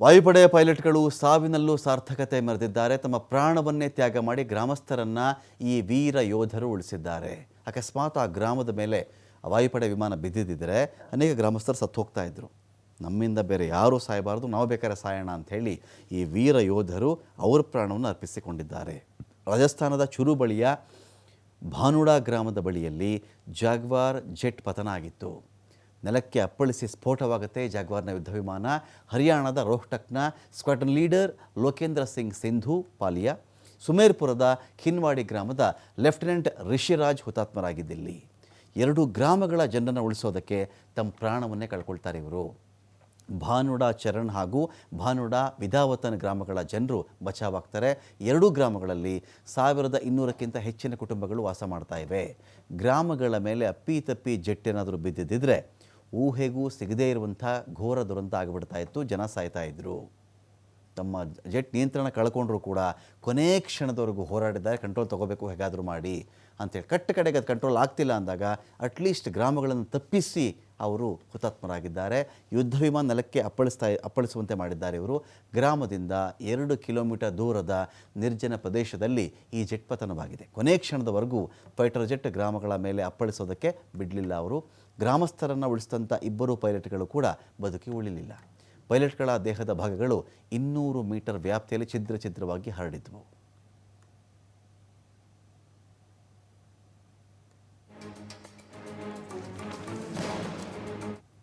ವಾಯುಪಡೆಯ ಪೈಲಟ್ಗಳು ಸಾವಿನಲ್ಲೂ ಸಾರ್ಥಕತೆ ಮೆರೆದಿದ್ದಾರೆ ತಮ್ಮ ಪ್ರಾಣವನ್ನೇ ತ್ಯಾಗ ಮಾಡಿ ಗ್ರಾಮಸ್ಥರನ್ನ ಈ ವೀರ ಯೋಧರು ಉಳಿಸಿದ್ದಾರೆ. ಅಕಸ್ಮಾತ್ ಆ ಗ್ರಾಮದ ಮೇಲೆ ವಾಯುಪಡೆ ವಿಮಾನ ಬಿದ್ದಿದ್ದರೆ ಅನೇಕ ಗ್ರಾಮಸ್ಥರು ಸತ್ತು ಹೋಗ್ತಾ ಇದ್ರು. ನಮ್ಮಿಂದ ಬೇರೆ ಯಾರೂ ಸಾಯಬಾರದು, ನಾವು ಬೇಕಾದ್ರೆ ಸಾಯೋಣ ಅಂಥೇಳಿ ಈ ವೀರ ಯೋಧರು ಅವ್ರ ಪ್ರಾಣವನ್ನು ಅರ್ಪಿಸಿಕೊಂಡಿದ್ದಾರೆ. ರಾಜಸ್ಥಾನದ ಚುರು ಬಳಿಯ ಭಾನುಡಾ ಗ್ರಾಮದ ಬಳಿಯಲ್ಲಿ ಜಾಗ್ವಾರ್ ಜೆಟ್ ಪತನ ಆಗಿತ್ತು. ನೆಲಕ್ಕೆ ಅಪ್ಪಳಿಸಿ ಸ್ಫೋಟವಾಗುತ್ತೆ ಜಾಗ್ವಾರ್ನ ಯುದ್ಧ ವಿಮಾನ. ಹರಿಯಾಣದ ರೋಹ್ಟಕ್ನ ಸ್ಕ್ವಾಡ್ರನ್ ಲೀಡರ್ ಲೋಕೇಂದ್ರ ಸಿಂಗ್ ಸಿಂಧು ಪಾಲಿಯ. ಸುಮೇರ್ಪುರದ ಖಿನ್ವಾಡಿ ಗ್ರಾಮದ ಲೆಫ್ಟಿನೆಂಟ್ ರಿಷಿರಾಜ್ ಹುತಾತ್ಮರಾಗಿದ್ದಿಲ್ಲಿ. ಎರಡು ಗ್ರಾಮಗಳ ಜನರನ್ನು ಉಳಿಸೋದಕ್ಕೆ ತಮ್ಮ ಪ್ರಾಣವನ್ನೇ ಕಳ್ಕೊಳ್ತಾರೆ ಇವರು. ಭಾನುಡ ಚರಣ್ ಹಾಗೂ ಭಾನುಡ ವಿಧಾವತನ್ ಗ್ರಾಮಗಳ ಜನರು ಬಚಾವಾಗ್ತಾರೆ. ಎರಡೂ ಗ್ರಾಮಗಳಲ್ಲಿ ಸಾವಿರದ ಇನ್ನೂರಕ್ಕಿಂತ ಹೆಚ್ಚಿನ ಕುಟುಂಬಗಳು ವಾಸ ಮಾಡ್ತಾ ಇವೆ. ಗ್ರಾಮಗಳ ಮೇಲೆ ಅಪ್ಪಿ ತಪ್ಪಿ ಏನಾದರೂ ಬಿದ್ದಿದ್ದರೆ ಊಹೆಗೂ ಸಿಗದೇ ಇರುವಂಥ ಘೋರ ದುರಂತ ಆಗಿಬಿಡ್ತಾ ಇತ್ತು. ಜನ ಸಾಯ್ತಾ ಇದ್ದರು ತಮ್ಮ ಜೆಟ್ ನಿಯಂತ್ರಣ ಕಳ್ಕೊಂಡ್ರು ಕೂಡ ಕೊನೆ ಕ್ಷಣದವರೆಗೂ ಹೋರಾಡಿದ್ದಾರೆ. ಕಂಟ್ರೋಲ್ ತಗೋಬೇಕು, ಹೇಗಾದರೂ ಮಾಡಿ ಅಂತೇಳಿ ಕಟ್ಟ ಕಡೆಗೆ ಅದು ಕಂಟ್ರೋಲ್ ಆಗ್ತಿಲ್ಲ ಅಂದಾಗ ಅಟ್ಲೀಸ್ಟ್ ಗ್ರಾಮಗಳನ್ನು ತಪ್ಪಿಸಿ ಅವರು ಹುತಾತ್ಮರಾಗಿದ್ದಾರೆ. ಯುದ್ಧ ವಿಮಾನ ನೆಲಕ್ಕೆ ಅಪ್ಪಳಿಸ್ತಾ, ಅಪ್ಪಳಿಸುವಂತೆ ಮಾಡಿದ್ದಾರೆ ಇವರು. ಗ್ರಾಮದಿಂದ ಎರಡು ಕಿಲೋಮೀಟರ್ ದೂರದ ನಿರ್ಜನ ಪ್ರದೇಶದಲ್ಲಿ ಈ ಜೆಟ್ ಪತನವಾಗಿದೆ. ಕೊನೆ ಕ್ಷಣದವರೆಗೂ ಫೈಟರ್ ಜೆಟ್ ಗ್ರಾಮಗಳ ಮೇಲೆ ಅಪ್ಪಳಿಸೋದಕ್ಕೆ ಬಿಡಲಿಲ್ಲ ಅವರು. ಗ್ರಾಮಸ್ಥರನ್ನು ಉಳಿಸಿದಂಥ ಇಬ್ಬರು ಪೈಲಟ್ಗಳು ಕೂಡ ಬದುಕಿ ಉಳಿಲಿಲ್ಲ. ಪೈಲಟ್ಗಳ ದೇಹದ ಭಾಗಗಳು ಇನ್ನೂರು ಮೀಟರ್ ವ್ಯಾಪ್ತಿಯಲ್ಲಿ ಛಿದ್ರ ಛಿದ್ರವಾಗಿ ಹರಡಿದ್ವು.